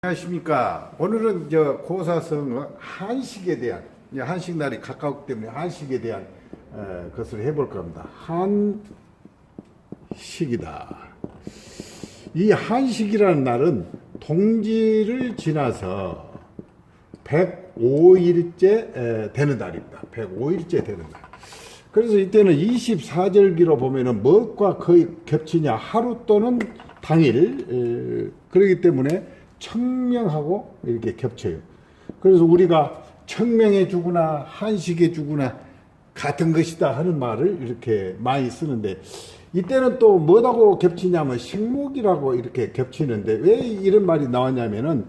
안녕하십니까. 오늘은 저 고사성 한식에 대한 한식 날이 가까웠기 때문에 한식에 대한 어, 것을 해볼 겁니다. 한식이다. 이 한식이라는 날은 동지를 지나서 105일째 되는 날입니다. 105일째 되는 날. 그래서 이때는 24절기로 보면은 무엇과 거의 겹치냐 하루 또는 당일 에, 그렇기 때문에 청명하고 이렇게 겹쳐요. 그래서 우리가 청명해 주구나 한식해 주구나 같은 것이다 하는 말을 이렇게 많이 쓰는데 이때는 또 뭐하고 겹치냐면 식목이라고 이렇게 겹치는데 왜 이런 말이 나왔냐면은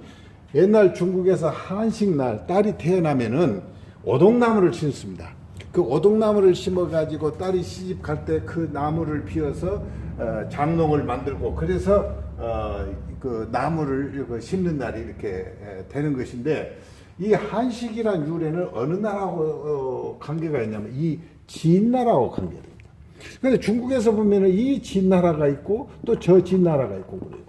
옛날 중국에서 한식날 딸이 태어나면은 오동나무를 심습니다. 그 오동나무를 심어가지고 딸이 시집 갈 때 그 나무를 비워서 어, 장롱을 만들고 그래서 어, 그 나무를 그 심는 날이 이렇게 에, 되는 것인데 이 한식이란 유래는 어느 나라하고 어, 관계가 있냐면 이 진나라하고 관계됩니다. 근데 중국에서 보면은 이 진나라가 있고 또 저 진나라가 있고 그래요.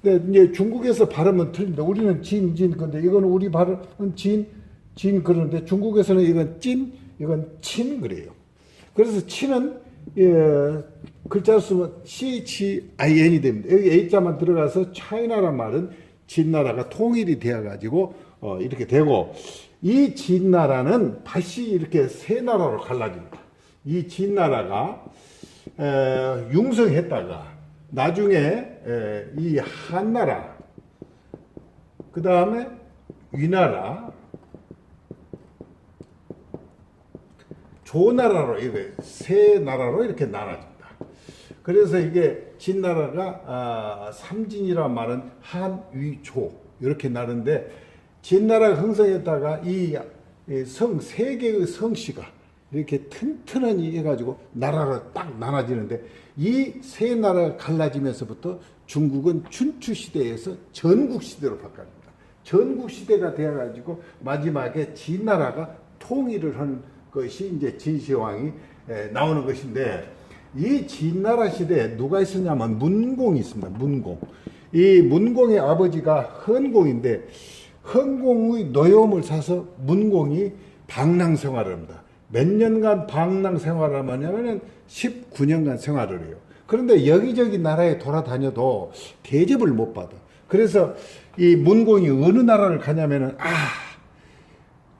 근데 이제 중국에서 발음은 틀립니다. 우리는 진, 진, 근데 이거는 우리 발음은 진, 진 그러는데 중국에서는 이건 찐, 이건 친 그래요. 그래서 친은 예, 글자 쓰면 CHIN이 됩니다. 여기 A자만 들어가서 차이나란 말은 진나라가 통일이 되어가지고 어, 이렇게 되고 이 진나라는 다시 이렇게 세 나라로 갈라집니다. 이 진나라가 에, 융성했다가 나중에 에, 이 한나라 그 다음에 위나라 조나라로 이렇게 세 나라로 이렇게 나눠집니다. 그래서 이게 진나라가 아, 삼진이란 말은 한위조 이렇게 나는데 진나라가 흥성했다가 이 성 세 개의 성씨가 이렇게 튼튼하니 해가지고 나라로 딱 나눠지는데 이 세 나라가 갈라지면서부터 중국은 춘추 시대에서 전국 시대로 바뀝니다. 전국 시대가 되어가지고 마지막에 진나라가 통일을 하는 것이 이제 진시황이 에, 나오는 것인데 이 진나라 시대에 누가 있었냐면 문공이 있습니다. 문공. 이 문공의 아버지가 헌공인데 헌공의 노여움을 사서 문공이 방랑 생활을 합니다. 몇 년간 방랑 생활을 하냐면은 19년간 생활을 해요. 그런데 여기저기 나라에 돌아다녀도 대접을 못 받아. 그래서 이 문공이 어느 나라를 가냐면은 아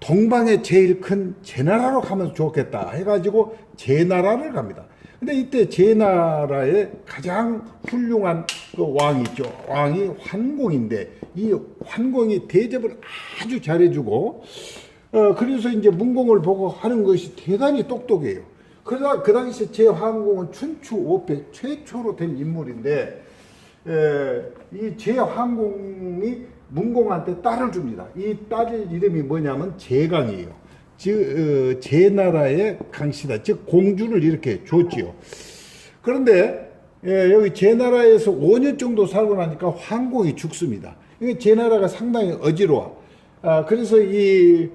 동방의 제일 큰 제나라로 가면 좋겠다 해가지고 제나라를 갑니다. 근데 이때 제 나라의 가장 훌륭한 그 왕이 있죠. 왕이 환공인데 이 환공이 대접을 아주 잘해주고 어 그래서 이제 문공을 보고 하는 것이 대단히 똑똑해요. 그러다 그 당시 제 황공은 춘추 5배 최초로 된 인물인데 에, 이 제황공이 문공한테 딸을 줍니다. 이 딸의 이름이 뭐냐면 제강이에요. 즉 어, 제나라의 강씨다. 즉 공주를 이렇게 줬지요. 그런데 예, 여기 제 나라에서 5년 정도 살고 나니까 황공이 죽습니다. 이게 제 나라가 상당히 어지러워. 아, 그래서 이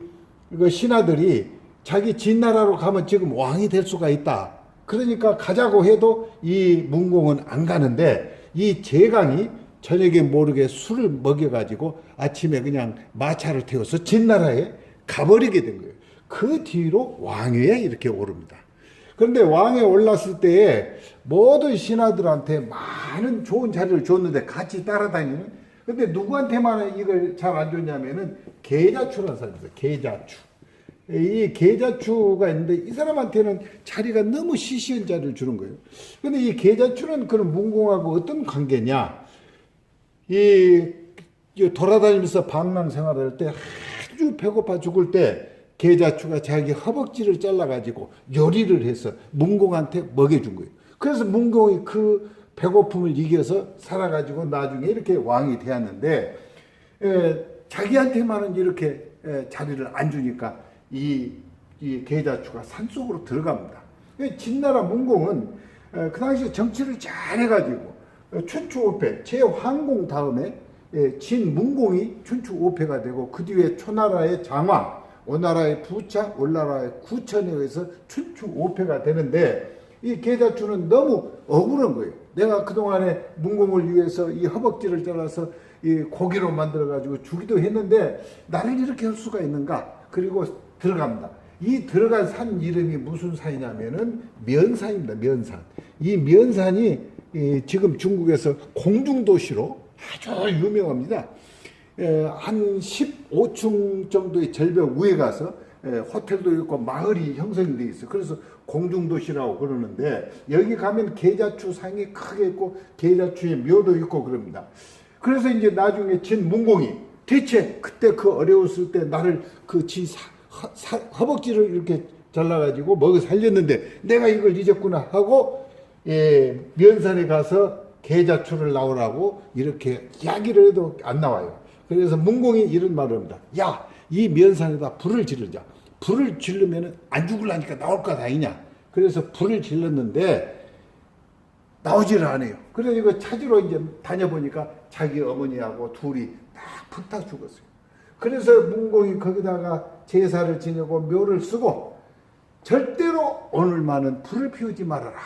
이거 신하들이 자기 진나라로 가면 지금 왕이 될 수가 있다. 그러니까 가자고 해도 이 문공은 안 가는데 이 제강이 저녁에 모르게 술을 먹여가지고 아침에 그냥 마차를 태워서 진나라에 가버리게 된 거예요. 그 뒤로 왕위에 이렇게 오릅니다. 그런데 왕에 올랐을 때에 모든 신하들한테 많은 좋은 자리를 줬는데 같이 따라다니는 근데 누구한테만 이걸 잘 안 줬냐면은 있어요. 계자추. 이 계자추가 있는데 이 사람한테는 자리가 너무 시시한 자리를 주는 거예요. 근데 이 계자추는 그런 문공하고 어떤 관계냐? 이, 이 돌아다니면서 방랑 생활할 때 아주 배고파 죽을 때 계자추가 자기 허벅지를 잘라가지고 요리를 해서 문공한테 먹여준 거예요. 그래서 문공이 그 배고픔을 이겨서 살아가지고 나중에 이렇게 왕이 되었는데 에, 자기한테만은 이렇게 에, 자리를 안 주니까 이, 이 계자추가 산속으로 들어갑니다. 진나라 문공은 에, 그 당시 정치를 잘 해가지고 어, 춘추 5패 제황공 다음에 예, 진문공이 춘추 5패가 되고 그 뒤에 초나라의 장왕, 오나라의 부차, 올나라의 구천에 의해서 춘추 5패가 되는데 이 계자추는 너무 억울한 거예요. 내가 그동안에 문공을 위해서 이 허벅지를 잘라서 이이 고기로 만들어 가지고 주기도 했는데 나를 이렇게 할 수가 있는가? 그리고 들어갑니다. 이 들어간 산 이름이 무슨 산이냐면은 면산입니다. 면산. 이 면산이 이 지금 중국에서 공중도시로 아주 유명합니다. 에, 한 15층 정도의 절벽 위에 가서 에, 호텔도 있고 마을이 형성이 돼 있어요. 그래서 공중도시라고 그러는데 여기 가면 계자추 상이 크게 있고 계자추의 묘도 있고 그럽니다. 그래서 이제 나중에 진문공이 대체 그때 그 어려웠을 때 나를 그지 허벅지를 이렇게 잘라가지고 먹여 살렸는데 내가 이걸 잊었구나 하고 예, 면산에 가서 계자추를 나오라고 이렇게 이야기를 해도 안 나와요. 그래서 문공이 이런 말을 합니다. 야, 이 면산에다 불을 지르자. 불을 지르면 안 죽을라니까 나올 것 아니냐. 그래서 불을 질렀는데 나오지를 않아요. 그래서 이거 찾으러 이제 다녀보니까 자기 어머니하고 둘이 딱 불타 죽었어요. 그래서 문공이 거기다가 제사를 지내고 묘를 쓰고 절대로 오늘만은 불을 피우지 말아라.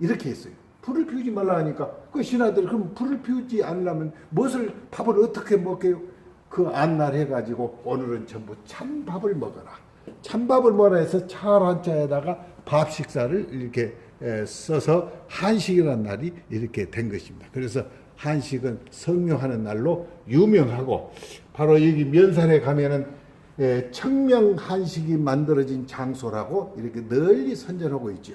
이렇게 했어요. 불을 피우지 말라 하니까 그 신하들이 그럼 불을 피우지 않으려면 무엇을 밥을 어떻게 먹게요? 그 안날 해가지고 오늘은 전부 찬밥을 먹어라. 찬밥을 먹어라 해서 차한 자에다가 밥 식사를 이렇게 에, 써서 한식이라는 날이 이렇게 된 것입니다. 그래서 한식은 성묘하는 날로 유명하고 바로 여기 면산에 가면은 에, 청명 한식이 만들어진 장소라고 이렇게 널리 선전하고 있죠.